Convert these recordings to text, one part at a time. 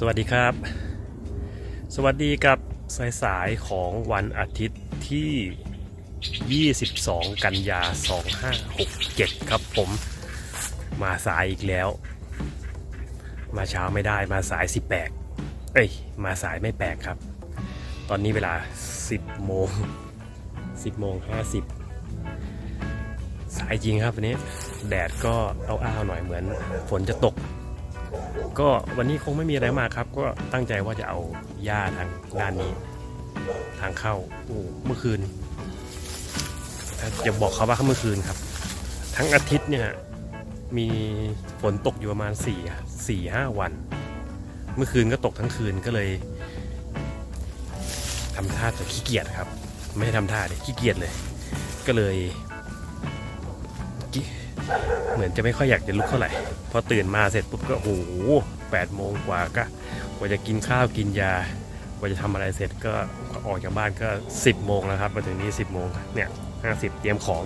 สวัสดีครับ สวัสดีกับสายสายของวันอาทิตย์ที่ 22 กันยา 2567 ครับผม มาสายอีกแล้ว มาเช้าไม่ได้มาสาย 18 เอ้ย มาสายไม่แปลกครับ ตอนนี้เวลา 10 โมง 10 โมง 50 สายจริงครับวันนี้ แดดก็อ้าวๆหน่อยเหมือนฝนจะตก ก็วันนี้คงไม่มีอะไรมากครับ ก็ตั้งใจว่าจะเอาหญ้าทางด้านนี้ ทางเข้าโอ้เมื่อคืนจะบอกเขาว่าเมื่อคืนครับ ทั้งอาทิตย์เนี่ยมีฝนตกอยู่ประมาณ4ี่สี่ห้าวัน เมื่อคืนก็ตกทั้งคืนก็เลยทำท่าจะขี้เกียจครับ ไม่ได้ทำท่าเลยขี้เกียจเลย ก็เลย เหมือนจะไม่ค่อยอยากจะลุกเท่าไหร่พอตื่นมาเสร็จปุ๊บก็โอ้โหแปดโมงกว่าก็กว่าจะกินข้าวกินยากว่าจะทำอะไรเสร็จก็ออกจากบ้านก็ 10โมงแล้วครับมาถึงนี้ 10โมงเนี่ยห้าสิบเตรียมของ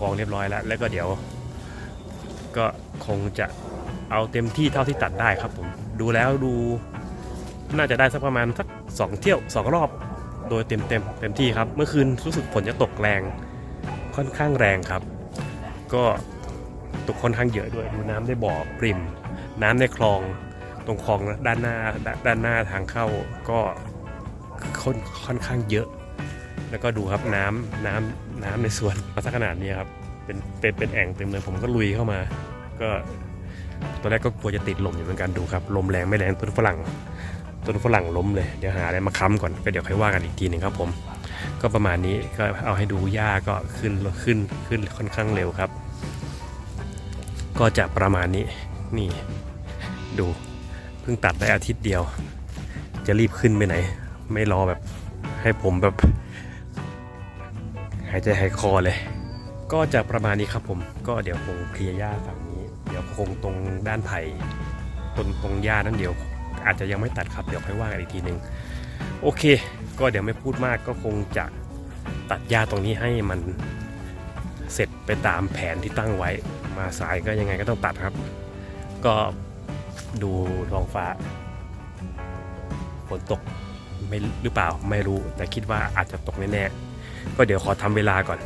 กองเรียบร้อยแล้ว แล้วก็เดี๋ยว ก็คงจะเอาเต็มที่เท่าที่ตัดได้ครับผมดูแล้วดูน่าจะได้สักประมาณสักสองเที่ยวสองรอบโดยเต็มเต็มเต็มที่ครับ เมื่อคืนรู้สึกฝนจะตกแรงค่อนข้างแรงครับ ก็ ตกค่อนข้างเยอะด้วยดูน้ำในบ่อปริม น้ำในคลองตรงคลองด้านหน้าด้านด้านหน้าทางเข้าก็ค่อนค่อนข้างเยอะ แล้วก็ดูครับน้ำน้ำน้ำในสวนมาสักขนาดนี้ครับเป็นเป็นเป็นแอ่งเต็มเลยผมก็ลุยเข้ามา ก็ตอนแรกก็กลัวจะติดลมอยู่เหมือนกันดูครับ ลมแรงไม่แรงต้นฝรั่งต้นฝรั่งล้มเลยเดี๋ยวหาอะไรมาค้ำก่อนก็เดี๋ยวค่อยว่ากันอีกทีหนึ่งครับผม ก็ประมาณนี้ก็เอาให้ดูหญ้าก็ขึ้นขึ้นขึ้นค่อนข้างเร็วครับ ก็จะประมาณนี้นี่ ดูเพิ่งตัดได้อาทิตย์เดียว จะรีบขึ้นไปไหน ไม่รอแบบให้ผมแบบ หายใจหายคอเลย ก็จะประมาณนี้ครับผม ก็เดี๋ยวคงเคลียร์หญ้าฝั่งนี้ เดี๋ยวคงตรงด้านไผ่ตรงตรงหญ้านั้นเดี๋ยว อาจจะยังไม่ตัดครับเดี๋ยวค่อยว่ากันอีกทีหนึ่งโอเค ก็เดี๋ยวไม่พูดมากก็คงจะตัดหญ้าตรงนี้ให้มัน เสร็จไปตามแผนที่ตั้งไว้ มาสายก็ยังไงก็ต้องตัดครับ ก็ดูท้องฟ้าฝนตกไม่หรือเปล่าไม่รู้แต่คิดว่าอาจจะตกแน่ๆก็เดี๋ยวขอทำเวลาก่อน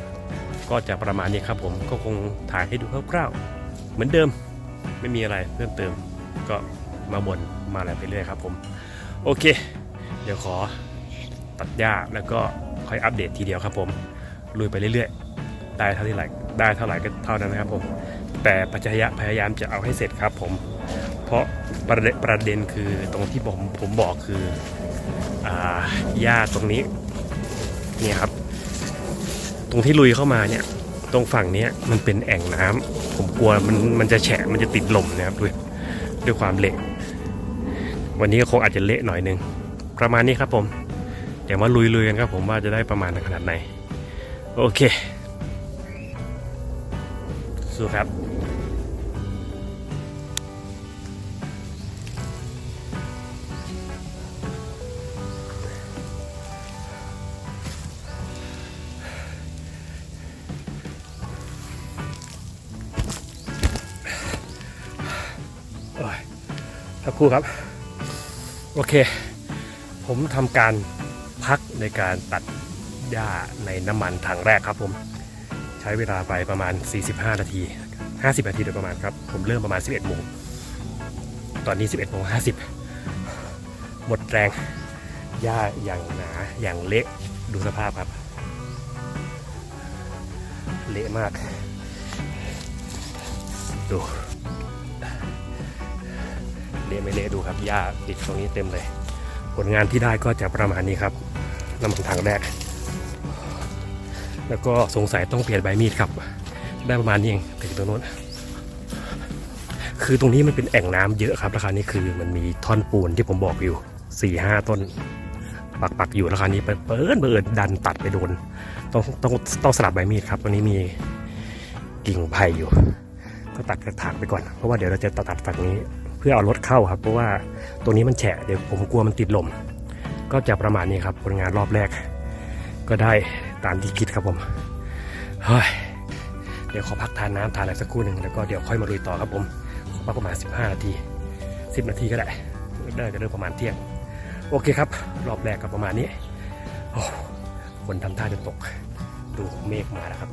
ก็จะประมาณนี้ครับผมก็คงถ่ายให้ดูคร่าวๆเหมือนเดิมไม่มีอะไรเพิ่มเติม ก็มาบนมาอะไรไปเรื่อยครับผมโอเค เดี๋ยวขอตัดหญ้าแล้วก็ค่อยอัปเดตทีเดียวครับผมลุยไปเรื่อยๆ ได้เท่าที่ไหร่ได้เท่าไหร่ก็เท่านั้นนะครับผมแต่ปัจจัยพยายามจะเอาให้เสร็จครับผมเพราะประเด็นประเด็นคือตรงที่ผมผมบอกคืออ่าหญ้าตรงนี้เนี่ยครับ ตรงที่ลุยเข้ามาเนี่ยตรงฝั่งนี้มันเป็นแอ่งน้ำผมกลัวมันมันจะแฉะมันจะติดลมนะครับด้วยด้วยความเละวันนี้ก็คงอาจจะเละหน่อยนึงประมาณนี้ครับผม เดี๋ยวมาลุยๆกันครับผมว่าจะได้ประมาณขนาดไหน โอเค สู้ครับโอ้ยสักครู่ครับ โอเค ผมทำการพักในการตัดหญ้าในน้ำมันถังแรกครับผม ใช้เวลาไปประมาณ 45 นาที 50 นาทีโดยประมาณครับ ผมเริ่มประมาณ 11โมงตอนนี้ 11โมง50 หมดแรงหญ้าอย่างหนาอย่างเละดูสภาพครับ เละมาก ดูเละไม่เละดูครับหญ้าติดตรงนี้เต็มเลย ผลงานที่ได้ก็จะประมาณนี้ครับน้ำมันถังแรก แล้วก็สงสัยต้องเปลี่ยนใบมีดครับ ได้ประมาณนี้เองถึงตรงนู้น คือตรงนี้มันเป็นแอ่งน้ำเยอะครับราคานี้คือมันมีท่อนปูนที่ผมบอกอยู่สี่ห้าต้น ปักปักอยู่ราคานี้ไปเปิดเปิดดันตัดไปโดน ต้องต้องต้องสลับใบมีดครับตรงนี้มีกิ่งไผ่อยู่ก็ตัดกระถางไปก่อน เพราะว่าเดี๋ยวเราจะตัดฝั่งนี้ เพื่อเอารถเข้าครับ เพราะว่าตรงนี้มันแฉะเดี๋ยวผมกลัวมันติดลมก็จะประมาณนี้ครับผลงานรอบแรก ก็ได้ ตามที่คิดครับผมเฮ้ยเดี๋ยวขอพักทานน้ำทานอะไรสักครู่หนึ่งแล้วก็เดี๋ยวค่อยมาลุยต่อครับผมพักประมาณ 15 นาที 10 นาทีก็ได้น่าจะเริ่มประมาณเที่ยง โอเคครับ รอบแรกก็ประมาณนี้โอ้ฝนทำท่าจะตก ดูเมฆมาแล้วครับ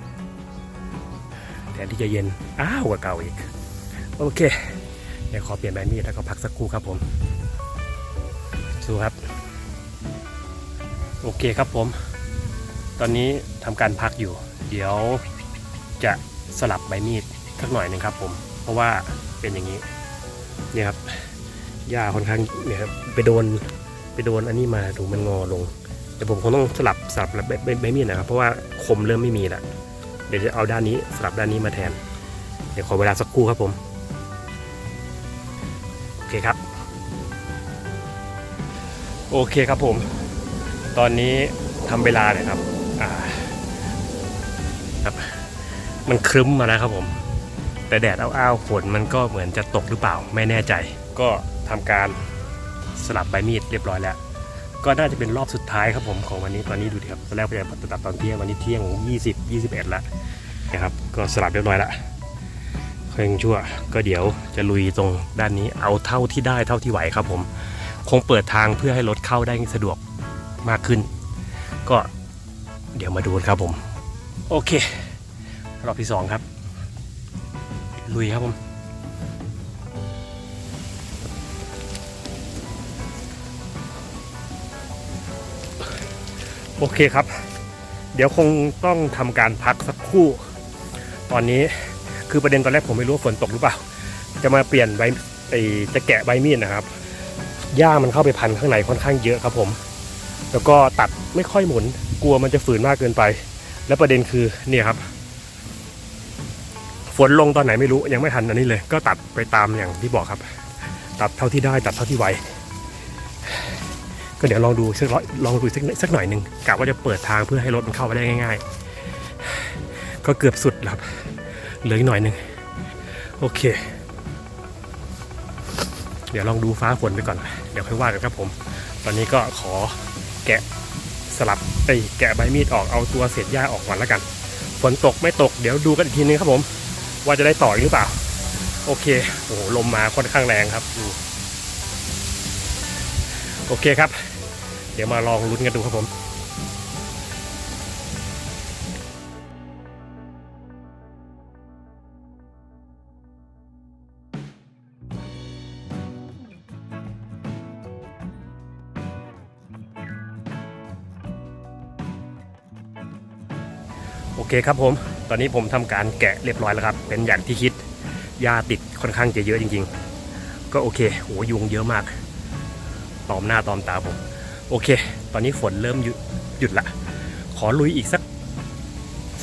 แทนที่จะเย็น อ้าวกว่าเก่าอีก โอเค เดี๋ยวขอเปลี่ยนใบมีดแล้วก็พักสักครู่ครับผมสู้ครับ โอเคครับผม ตอนนี้ทำการพักอยู่ เดี๋ยวจะสลับใบมีดสักหน่อยหนึ่งครับผม เพราะว่าเป็นอย่างนี้เนี่ยครับหญ้าค่อนข้างเนี่ยครับไปโดนไปโดนอันนี้มาดูมันงอลงเดี๋ยวผมคงต้องสลับสลับใบใบใบมีดนะครับเพราะว่าคมเริ่มไม่มีละเดี๋ยวจะเอาด้านนี้สลับด้านนี้มาแทน เดี๋ยวขอเวลาสักครู่ครับผมโอเคครับ โอเคครับผม ตอนนี้ทำเวลาเนี่ยครับ มันครึ้มมาแล้วครับผม แต่แดดอ้าวๆฝนมันก็เหมือนจะตกหรือเปล่าไม่แน่ใจ ก็ทำการสลับใบมีดเรียบร้อยแล้ว ก็น่าจะเป็นรอบสุดท้ายครับผมของวันนี้ตอนนี้ดูดิครับตอนแรกผมจะตัดตอนเที่ยงวันนี้เที่ยง20 21ละนะครับ ก็สลับเรียบร้อยละเคร่งชั่วก็เดี๋ยวจะลุยตรงด้านนี้เอาเท่าที่ได้เท่าที่ไหวครับผม คงเปิดทางเพื่อให้รถเข้าได้สะดวกมากขึ้น ก็เดี๋ยวมาดูครับผม โอเค รอบที่สองครับ ลุยครับผมโอเคครับ เดี๋ยวคงต้องทำการพักสักครู่ ตอนนี้คือประเด็นตอนแรกผมไม่รู้ฝนตกหรือเปล่า จะมาเปลี่ยนใบไอจะแกะใบมีดนะครับหญ้ามันเข้าไปพันข้างในค่อนข้างเยอะครับผม แล้วก็ตัดไม่ค่อยหมุนกลัวมันจะฝืนมากเกินไป และประเด็นคือเนี่ยครับ ฝนลงตอนไหนไม่รู้ยังไม่ทันอันนี้เลย ก็ตัดไปตามอย่างที่บอกครับ ตัดเท่าที่ได้ตัดเท่าที่ไหวก็เดี๋ยวลองดูสักร้อยลองดูสักสักหน่อยหนึ่งกะว่าจะเปิดทางเพื่อให้รถมันเข้าไปได้ง่าย ๆ ก็เกือบสุดแล้วครับเหลืออีกหน่อยหนึ่งโอเค เดี๋ยวลองดูฟ้าฝนไปก่อน เดี๋ยวค่อยว่ากันครับผม ตอนนี้ก็ขอแกะสลับไอ้แกะใบมีดออกเอาตัวเศษหญ้าออกก่อนแล้วกัน ฝนตกไม่ตกเดี๋ยวดูกันอีกทีนึงครับผม ว่าจะได้ต่อหรือเปล่า โอเคโอ้โหลมมาค่อนข้างแรงครับโอเคครับ เดี๋ยวมาลองลุ้นกันดูครับผมโอเคครับผม ตอนนี้ผมทำการแกะเรียบร้อยแล้วครับ เป็นอย่างที่คิดหญ้าติดค่อนข้างจะเยอะจริง ๆ ก็โอเคโอ้ยุงเยอะมาก ตอมหน้าตอมตาผม โอเค ตอนนี้ฝนเริ่มหยหยุดละขอลุยอีกสัก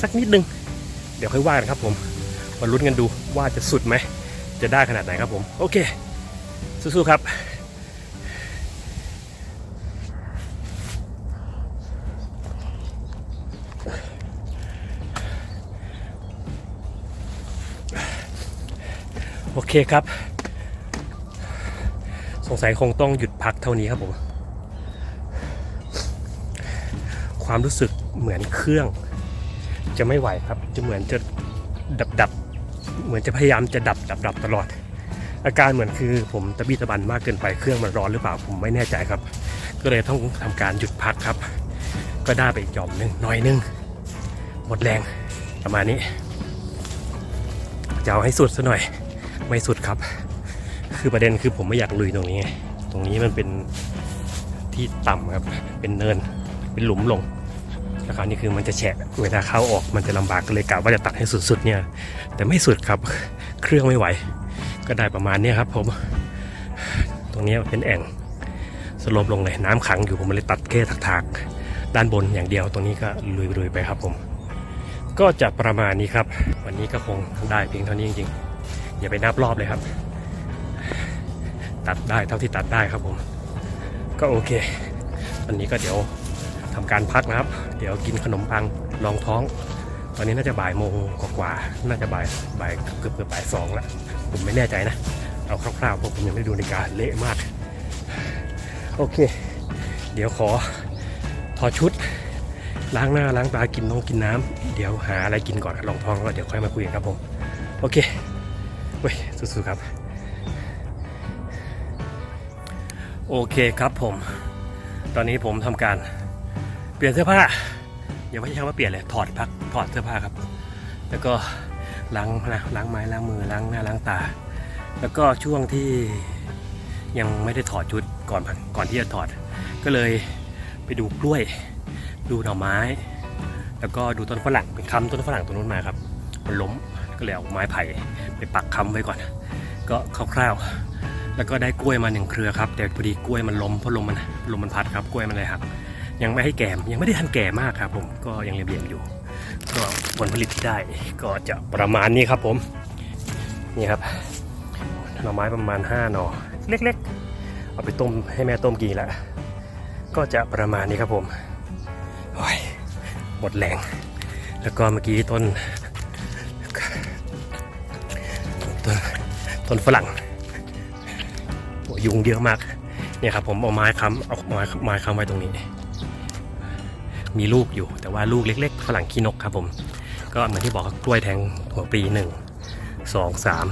สักนิดนึง เดี๋ยวค่อยว่ากันครับผมมาลุ้นกันดูว่าจะสุดไหม จะได้ขนาดไหนครับผม โอเค สู้ๆครับ โอเคครับ สงสัยคงต้องหยุดพักเท่านี้ครับผม ความรู้สึกเหมือนเครื่อง จะไม่ไหวครับ จะเหมือนจะดับดับเหมือนจะพยายามจะดับดับดับตลอด อาการเหมือนคือผมตะบี้ตะบันมากเกินไปเครื่องมันร้อนหรือเปล่าผมไม่แน่ใจครับ ก็เลยต้องทำการหยุดพักครับ ก็ได้ไปจอมหนึ่งหน่อยหนึงหมดแรงประมาณนี้จะเอาให้สุดซะหน่อย ไม่สุดครับ คือประเด็นคือผมไม่อยากลุยตรงนี้ไงตรงนี้มันเป็นที่ต่ำครับ เป็นเนิน เป็นหลุมลงแล้วคราวนี้คือมันจะแฉะเวลาเข้าออกมันจะลำบากก็เลยกะว่าจะตัดให้สุดๆเนี่ย แต่ไม่สุดครับ เครื่องไม่ไหว ก็ได้ประมาณนี้ครับ ผม ตรงนี้เป็นแอ่งสโลปลงเลยน้ำขังอยู่ผมเลยตัดแค่ถากๆด้านบนอย่างเดียวตรงนี้ก็ลุยๆไปครับผม ก็จะประมาณนี้ครับ วันนี้ก็คงได้เพียงเท่านี้จริงๆ อย่าไปนับรอบเลยครับ ตัดได้เท่าที่ตัดได้ครับผม ก็โอเคตอนนี้ก็เดี๋ยวทำการพักนะครับ เดี๋ยวกินขนมปังรองท้อง ตอนนี้น่าจะบ่ายโมงกว่าๆน่าจะบ่ายบ่ายเกือบเกือบบ่ายสองแล้วผมไม่แน่ใจนะ เอาคร่าวๆเพราะผมยังไม่ดูนาฬิกาเละมาก โอเค เดี๋ยวขอถอดชุดล้างหน้าล้างตากินน้องกินน้ำเดี๋ยวหาอะไรกินก่อนลองท้องแล้วเดี๋ยวค่อยมาคุยกันครับผม โอเค เว้ยสู้ๆครับ โอเคครับผม ตอนนี้ผมทำการเปลี่ยนเสื้อผ้าอย่าไม่ใช่คำว่าเปลี่ยนเลยถอดพักถอดเสื้อผ้าครับ แล้วก็ล้างนะล้างไม้ล้างมือล้างหน้าล้างตา แล้วก็ช่วงที่ยังไม่ได้ถอดชุดก่อนก่อนที่จะถอด ก็เลยไปดูกล้วย ดูหน่อไม้ แล้วก็ดูต้นฝรั่งเป็นคำต้นฝรั่งตัวนู้นมาครับ มันล้ม ก็เลยเอาไม้ไผ่ไปปักค้ำไว้ก่อน ก็คร่าวๆ แล้วก็ได้กล้วยมาหนึ่งเครือครับ แต่พอดีกล้วยมันล้มเพราะลมมันลมมันพัดครับกล้วยมันเลยหักยังไม่ให้แก่ยังไม่ได้ทันแก่มากครับ ผมก็ยังเหลี่ยมๆอยู่ ก็ผลผลิตที่ได้ก็จะประมาณนี้ครับผมนี่ครับหน่อไม้ประมาณ5หน่อเล็กๆ เอาไปต้มให้แม่ต้มกินล้วก็จะประมาณนี้ครับผมโอ้ยหมดแรง แล้วก็เมื่อกี้ต้น ต้นฝรั่งโอ้ยุงเยอะมากเนี่ยครับผมเอาไม้ค้ำเอาไม้ไม้ค้ำไว้ตรงนี้ มีลูกอยู่แต่ว่าลูกเล็ก ๆ ฝรั่งขี้นกครับผม ก็เหมือนที่บอกกล้วยแทงหัวปีหนึ่งสองสาม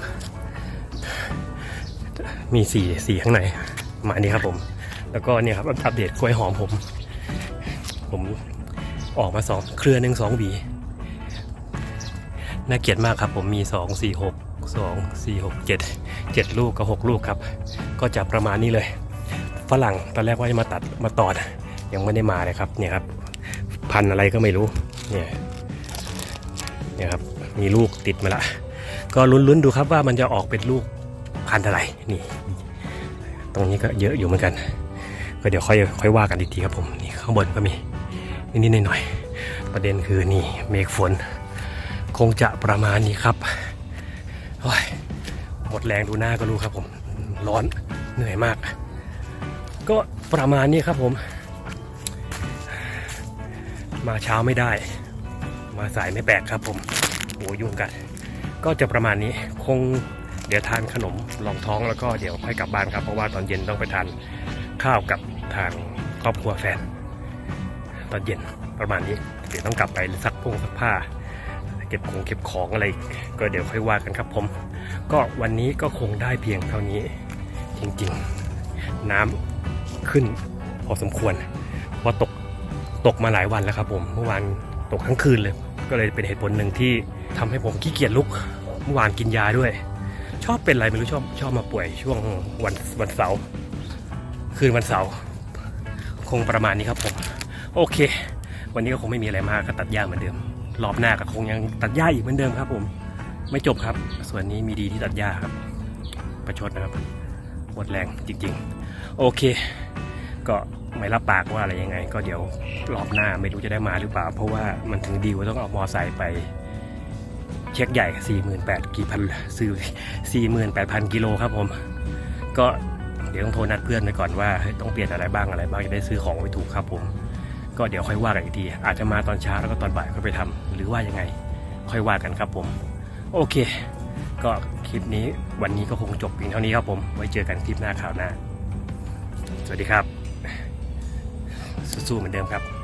มีสี่สี่ข้างในมาณนี้ครับผม แล้วก็เนี่ยครับอัปเดตกล้วยหอมผม ผมออกมาสองเครือหนึ่งสองหวีน่าเกลียดมากครับผมมี2 4 6 2 4 6 7 7 ลูกกับ 6 ลูกครับ ก็จะประมาณนี้เลย ฝรั่งตอนแรกว่าจะมาตัดมาตอด ยังไม่ได้มาเลยครับเนี่ยครับ พันอะไรก็ไม่รู้เนี่ยเนี่ยครับมีลูกติดมาละ ก็ลุ้นๆดูครับว่ามันจะออกเป็นลูกพันอะไรนี่ ตรงนี้ก็เยอะอยู่เหมือนกัน ก็เดี๋ยวค่อยค่อยว่ากันอีกทีครับผมนี่ข้างบนก็มีนิดๆหน่อยๆประเด็นคือนี่เมฆฝน คงจะประมาณนี้ครับ หมดแรงดูหน้าก็รู้ครับผมร้อนเหนื่อยมาก ก็ประมาณนี้ครับผม มาเช้าไม่ได้ มาสายไม่แปลกครับผมโอ้ยุ่งกัน ก็จะประมาณนี้คงเดี๋ยวทานขนมรองท้องแล้วก็เดี๋ยวค่อยกลับบ้านครับ เพราะว่าตอนเย็นต้องไปทานข้าวกับทางครอบครัวแฟน ตอนเย็นประมาณนี้ เดี๋ยวต้องกลับไปซักพงซักผ้า เก็บของเก็บของอะไร ก็เดี๋ยวค่อยว่ากันครับผม ก็วันนี้ก็คงได้เพียงเท่านี้ จริงๆ น้ำขึ้นพอสมควรเพราะตกตกมาหลายวันแล้วครับผมเมื่อวานตกทั้งคืนเลย ก็เลยเป็นเหตุผลหนึ่งที่ทำให้ผมขี้เกียจลุกเมื่อวานกินยาด้วย ชอบเป็นอะไรไม่รู้ชอบชอบมาป่วยช่วงวันวันเสาร์คืนวันเสาร์คงประมาณนี้ครับผม โอเค วันนี้ก็คงไม่มีอะไรมากก็ตัดหญ้าเหมือนเดิม รอบหน้าก็คงยังตัดหญ้าอีกเหมือนเดิมครับ ผม ไม่จบครับ ส่วนนี้มีดีที่ตัดหญ้าครับ ประชดนะครับหมดแรงจริง ๆ โอเค ก็ไม่รับปากว่าอะไรยังไง ก็เดี๋ยวรอบหน้าไม่รู้จะได้มาหรือเปล่า เพราะว่ามันถึงดีว่าต้องเอามอไซค์ไป เช็คใหญ่ 48,000กี่พันซื้อ48,000กิโลครับผม ก็เดี๋ยวต้องโทรนัดเพื่อนไปก่อนว่าต้องเปลี่ยนอะไรบ้างอะไรบ้างจะได้ซื้อของไว้ถูกครับผม ก็เดี๋ยวค่อยว่ากันอีกที อาจจะมาตอนเช้าแล้วก็ตอนบ่ายค่อยไปทำหรือว่ายังไง ค่อยว่ากันครับผม โอเค ก็คลิปนี้วันนี้ก็คงจบเพียงเท่านี้ครับผม ไว้เจอกันคลิปหน้าข่าวหน้า สวัสดีครับ สู้ๆเหมือนเดิมครับ